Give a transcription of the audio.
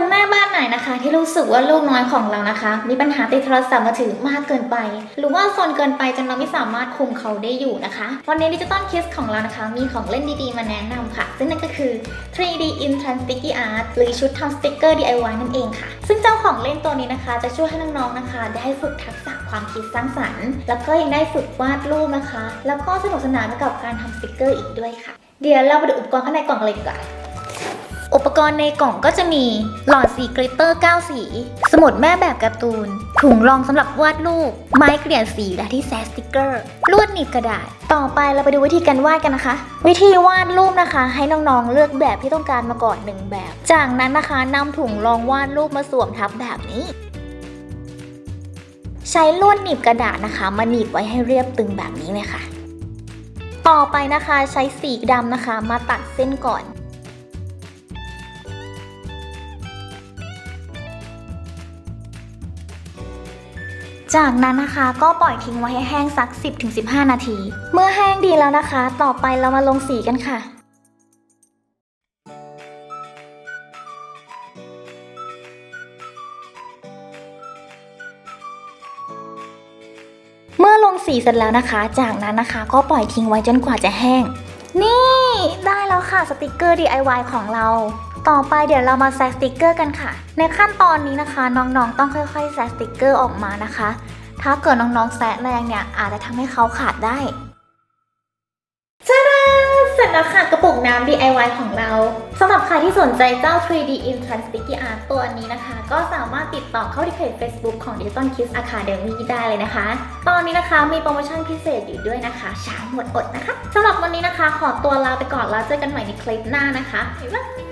คนแม่บ้านไหนนะคะ ที่รู้สึกว่าลูกน้อยของเรานะคะ มีปัญหาติดโทรศัพท์มือถือมากเกินไป หรือว่าโซนเกินไปจนเราไม่สามารถคุมเขาได้อยู่นะคะ วันนี้ดิจิตอลคิสของเรานะคะ มีของเล่นดีๆ มาแนะนำค่ะ ซึ่งนั่นก็คือ 3D Instant Sticky Art หรือชุดทำสติกเกอร์ DIY นั่นเองค่ะ ซึ่งเจ้าของเล่นตัวนี้นะคะ จะช่วยให้น้องๆนะคะ ได้ฝึกทักษะความคิดสร้างสรรค์ แล้วก็ยังได้ฝึกวาดรูปนะคะ แล้วก็สนุกสนานไปกับการทำสติกเกอร์อีกด้วยค่ะ เดี๋ยวเราไปดูอุปกรณ์ข้างในกล่องเลยดีกว่าอุ ปกรณ์ในกล่องก็จะมีหลอดสีกลิตเตอร์ 9 สี สมุดแม่แบบการ์ตูน ถุงรองสำหรับวาดรูป ไม้เกลี่ยสีและที่แซสติกเกอร์ ลวดหนีบกระดาษ ต่อไปเราไปดูวิธีการวาดกันนะคะ วิธีวาดรูปนะคะ ให้น้องๆเลือกแบบที่ต้องการมาก่อนหนึ่งแบบ จากนั้นนะคะนำถุงรองวาดรูปมาสวมทับแบบนี้ ใช้ลวดหนีบกระดาษนะคะ มาหนีบไว้ให้เรียบตึงแบบนี้เลยค่ะ ต่อไปนะคะใช้สีดำนะคะ มาตัดเส้นก่อน จากนั้นนะคะก็ปล่อยทิ้งไว้ให้แห้งสัก 10-15 นาที เมื่อแห้งดีแล้วนะคะ ต่อไปเรามาลงสีกันค่ะเมื่อลงสีเสร็จแล้วนะคะ จากนั้นนะคะก็ปล่อยทิ้งไว้จนกว่าจะแห้ง นี่ได้แล้วค่ะสติกเกอร์ DIY ของเรา ต่อไปเดี๋ยวเรามาแซสติกเกอร์กันค่ะ ในขั้นตอนนี้นะคะน้องๆต้องค่อยๆแซสติกเกอร์ออกมานะคะ ถ้าเกิดน้องๆแซะแรงเนี่ยอาจจะทำให้เขาขาดได้จ้าดาเสร็จแล้วค่ะกระปุกน้ำ DIY ของเราสำหรับใครที่สนใจเจ้า 3D Instant Sticky Art ตัวนี้นะคะ ก็สามารถติดต่อเข้าที่เพจ Facebook ของ Digital Kids Academy ได้เลยนะคะ ตอนนี้นะคะมีโปรโมชั่นพิเศษอยู่ด้วยนะคะช้าหมดอดนะคะสำหรับวันนี้นะ นะคะ ขอตัวลาไปก่อนแล้วเจอกันใหม่ในคลิปหน้านะคะบ๊ายบาย